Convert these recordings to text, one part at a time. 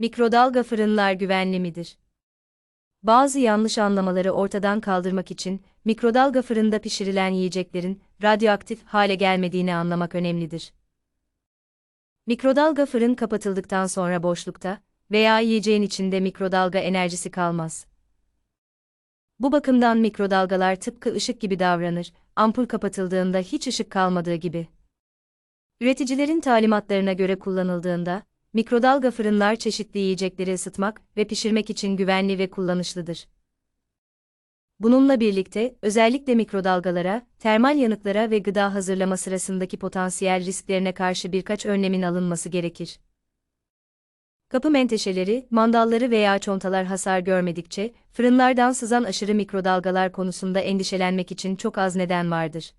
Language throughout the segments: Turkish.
Mikrodalga fırınlar güvenli midir? Bazı yanlış anlamaları ortadan kaldırmak için mikrodalga fırında pişirilen yiyeceklerin radyoaktif hale gelmediğini anlamak önemlidir. Mikrodalga fırın kapatıldıktan sonra boşlukta veya yiyeceğin içinde mikrodalga enerjisi kalmaz. Bu bakımdan mikrodalgalar tıpkı ışık gibi davranır, ampul kapatıldığında hiç ışık kalmadığı gibi. Üreticilerin talimatlarına göre kullanıldığında, mikrodalga fırınlar çeşitli yiyecekleri ısıtmak ve pişirmek için güvenli ve kullanışlıdır. Bununla birlikte, özellikle mikrodalgalara, termal yanıklara ve gıda hazırlama sırasındaki potansiyel risklerine karşı birkaç önlemin alınması gerekir. Kapı menteşeleri, mandalları veya çontalar hasar görmedikçe, fırınlardan sızan aşırı mikrodalgalar konusunda endişelenmek için çok az neden vardır.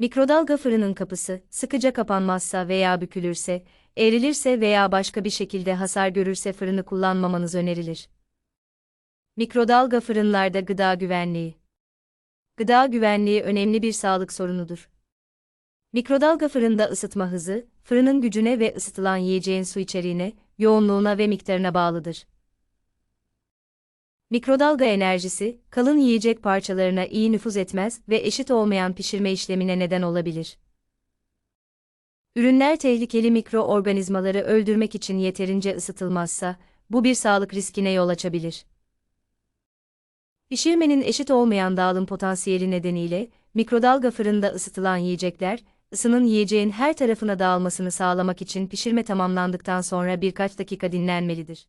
Mikrodalga fırının kapısı, sıkıca kapanmazsa veya bükülürse, eğrilirse veya başka bir şekilde hasar görürse fırını kullanmamanız önerilir. Mikrodalga fırınlarda gıda güvenliği. Gıda güvenliği önemli bir sağlık sorunudur. Mikrodalga fırında ısıtma hızı, fırının gücüne ve ısıtılan yiyeceğin su içeriğine, yoğunluğuna ve miktarına bağlıdır. Mikrodalga enerjisi, kalın yiyecek parçalarına iyi nüfuz etmez ve eşit olmayan pişirme işlemine neden olabilir. Ürünler tehlikeli mikroorganizmaları öldürmek için yeterince ısıtılmazsa, bu bir sağlık riskine yol açabilir. Pişirmenin eşit olmayan dağılım potansiyeli nedeniyle, mikrodalga fırında ısıtılan yiyecekler, ısının yiyeceğin her tarafına dağılmasını sağlamak için pişirme tamamlandıktan sonra birkaç dakika dinlenmelidir.